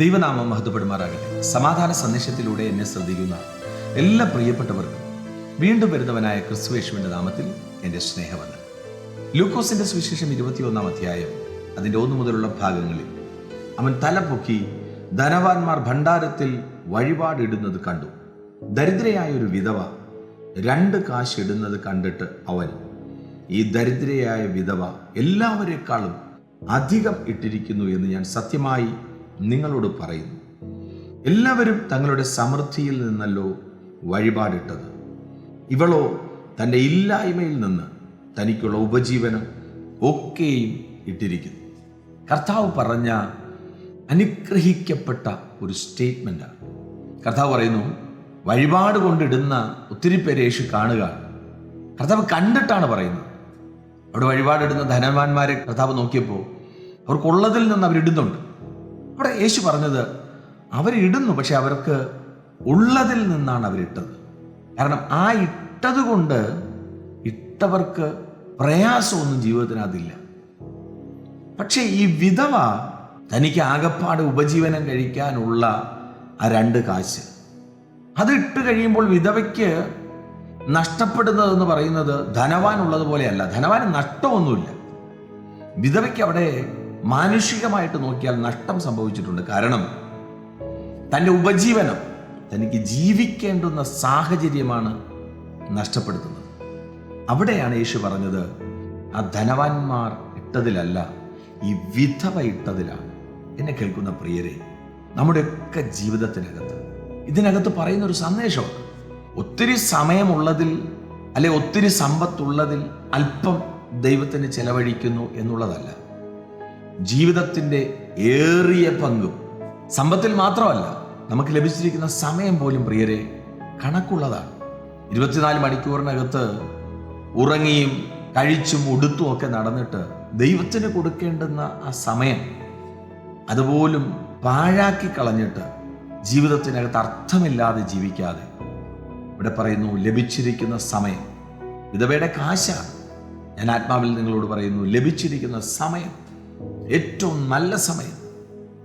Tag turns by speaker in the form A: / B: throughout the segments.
A: ദൈവനാമം മഹത്വപ്പെടുമാറാകട്ടെ. സമാധാന സന്ദേശത്തിലൂടെ എന്നെ ശ്രദ്ധിക്കുന്ന എല്ലാ പ്രിയപ്പെട്ടവർക്കും വീണ്ടും വരുന്നവനായ ക്രിസ്തുവേശുവിന്റെ നാമത്തിൽ എന്റെ സ്നേഹവന്ദനം. ലൂക്കോസിന്റെ സുവിശേഷം ഇരുപത്തിയൊന്നാം അധ്യായം അതിന്റെ ഒന്നു മുതലുള്ള ഭാഗങ്ങളിൽ അവൻ തലപൊക്കി ധനവാന്മാർ ഭണ്ഡാരത്തിൽ വഴിപാടിടുന്നത് കണ്ടു. ദരിദ്രയായ ഒരു വിധവ രണ്ട് കാശ് ഇടുന്നത് കണ്ടിട്ട് അവൻ ഈ ദരിദ്രയായ വിധവ എല്ലാവരെക്കാളും അധികം ഇട്ടിരിക്കുന്നു എന്ന് ഞാൻ സത്യമായി നിങ്ങളോട് പറയുന്നു. എല്ലാവരും തങ്ങളുടെ സമൃദ്ധിയിൽ നിന്നല്ലോ വഴിപാടിട്ടത്. ഇവളോ തന്റെ ഇല്ലായ്മയിൽ നിന്ന് തനിക്കുള്ള ഉപജീവനം ഒക്കെയും ഇട്ടിരിക്കുന്നു. കർത്താവ് പറഞ്ഞ അനുഗ്രഹിക്കപ്പെട്ട ഒരു സ്റ്റേറ്റ്മെന്റാണ് കർത്താവ് പറയുന്നു വഴിപാട് കൊണ്ടിടുന്ന ഒത്തിരി പേരെ യേശു കാണുക. കർത്താവ് കണ്ടിട്ടാണ് പറയുന്നത്. അവിടെ വഴിപാടിടുന്ന ധനവാന്മാരെ കർത്താവ് നോക്കിയപ്പോൾ അവർക്കുള്ളതിൽ നിന്ന് അവരിടുന്നുണ്ട്. അവിടെ യേശു പറഞ്ഞത് അവരിടുന്നു പക്ഷെ അവർക്ക് ഉള്ളതിൽ നിന്നാണ് അവരിട്ടത് കാരണം ആ ഇട്ടത് കൊണ്ട് ഇട്ടവർക്ക് പ്രയാസമൊന്നും ജീവിതത്തിനകത്തില്ല. പക്ഷേ ഈ വിധവ തനിക്ക് ആകപ്പാട് ഉപജീവനം കഴിക്കാനുള്ള ആ രണ്ട് കാശ്. അത് ഇട്ട് കഴിയുമ്പോൾ വിധവയ്ക്ക് നഷ്ടപ്പെടുന്നതെന്ന് പറയുന്നത് ധനവാൻ ഉള്ളതുപോലെയല്ല ധനവാന് നഷ്ടമൊന്നുമില്ല. വിധവയ്ക്ക് അവിടെ മാനുഷികമായിട്ട് നോക്കിയാൽ നഷ്ടം സംഭവിച്ചിട്ടുണ്ട്. കാരണം തന്റെ ഉപജീവനം തനിക്ക് ജീവിക്കേണ്ടുന്ന സാഹചര്യമാണ് നഷ്ടപ്പെടുത്തുന്നത്. അവിടെയാണ് യേശു പറഞ്ഞത് ആ ധനവാന്മാർ ഇട്ടതിലല്ല ഈ വിധവ ഇട്ടതിലാണ്. എന്നെ കേൾക്കുന്ന പ്രിയരെ നമ്മുടെയൊക്കെ ജീവിതത്തിനകത്ത് ഇതിനകത്ത് പറയുന്ന ഒരു സന്ദേശമുണ്ട്. ഒത്തിരി സമയമുള്ളതിൽ അല്ലെ ഒത്തിരി സമ്പത്തുള്ളതിൽ അല്പം ദൈവത്തിന് ചെലവഴിക്കുന്നു എന്നുള്ളതല്ല. ജീവിതത്തിന്റെ ഏറിയ പങ്കും. സമ്പത്തിൽ മാത്രമല്ല നമുക്ക് ലഭിച്ചിരിക്കുന്ന സമയം പോലും പ്രിയരെ കണക്കുള്ളതാണ്. ഇരുപത്തിനാല് മണിക്കൂറിനകത്ത് ഉറങ്ങിയും കഴിച്ചും ഉടുത്തും ഒക്കെ നടന്നിട്ട് ദൈവത്തിന് കൊടുക്കേണ്ടുന്ന ആ സമയം അതുപോലും പാഴാക്കി കളഞ്ഞിട്ട് ജീവിതത്തിനകത്ത് അർത്ഥമില്ലാതെ ജീവിക്കാതെ ഇവിടെ പറയുന്നു ലഭിച്ചിരിക്കുന്ന സമയം. വിധവയുടെ കാശാണ്. ഞാൻ ആത്മാവിൽ നിങ്ങളോട് പറയുന്നു ലഭിച്ചിരിക്കുന്ന സമയം. ഏറ്റവും നല്ല സമയം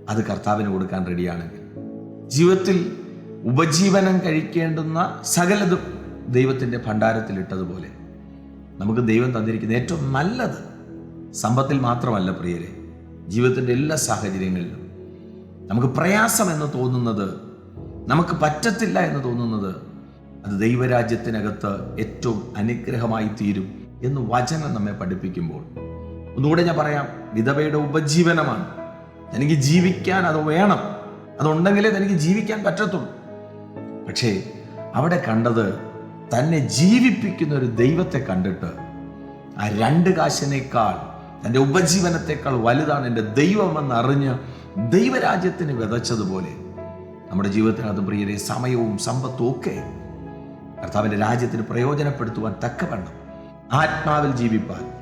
A: അത് കർത്താവിന് കൊടുക്കാൻ റെഡിയാണെങ്കിൽ. ജീവിതത്തിൽ ഉപജീവനം കഴിക്കേണ്ടുന്ന സകലതും ദൈവത്തിന്റെ ഭണ്ഡാരത്തിലിട്ടതുപോലെ നമുക്ക് ദൈവം തന്നിരിക്കുന്ന ഏറ്റവും നല്ലത് സമ്പത്തിൽ മാത്രമല്ല പ്രിയരെ ജീവിതത്തിന്റെ എല്ലാ സാഹചര്യങ്ങളിലും. നമുക്ക് പ്രയാസം എന്ന് തോന്നുന്നത് നമുക്ക് പറ്റത്തില്ല എന്ന് തോന്നുന്നത് അത് ദൈവരാജ്യത്തിനകത്ത് ഏറ്റവും അനുഗ്രഹമായി തീരും എന്ന് വചനം നമ്മെ പഠിപ്പിക്കുമ്പോൾ ഒന്നുകൂടെ ഞാൻ പറയാം. വിധവയുടെ ഉപജീവനമാണ്. എനിക്ക് ജീവിക്കാൻ അത് വേണം. അതുണ്ടെങ്കിലേ തനിക്ക് ജീവിക്കാൻ പറ്റത്തുള്ളൂ. പക്ഷേ അവിടെ കണ്ടത് തന്നെ ജീവിപ്പിക്കുന്ന ഒരു ദൈവത്തെ കണ്ടിട്ട് ആ രണ്ട് കാശിനേക്കാൾ തന്റെ ഉപജീവനത്തെക്കാൾ വലുതാണ് എന്റെ ദൈവമെന്ന് അറിഞ്ഞ് ദൈവരാജ്യത്തിന് വിതച്ചതുപോലെ നമ്മുടെ ജീവിതത്തിനകത്ത് പ്രിയരെ സമയവും സമ്പത്തും ഒക്കെ കർത്താവിന്റെ രാജ്യത്തിന് പ്രയോജനപ്പെടുത്തുവാൻ തക്കവണ്ണം ആത്മാവിൽ ജീവിപ്പാൻ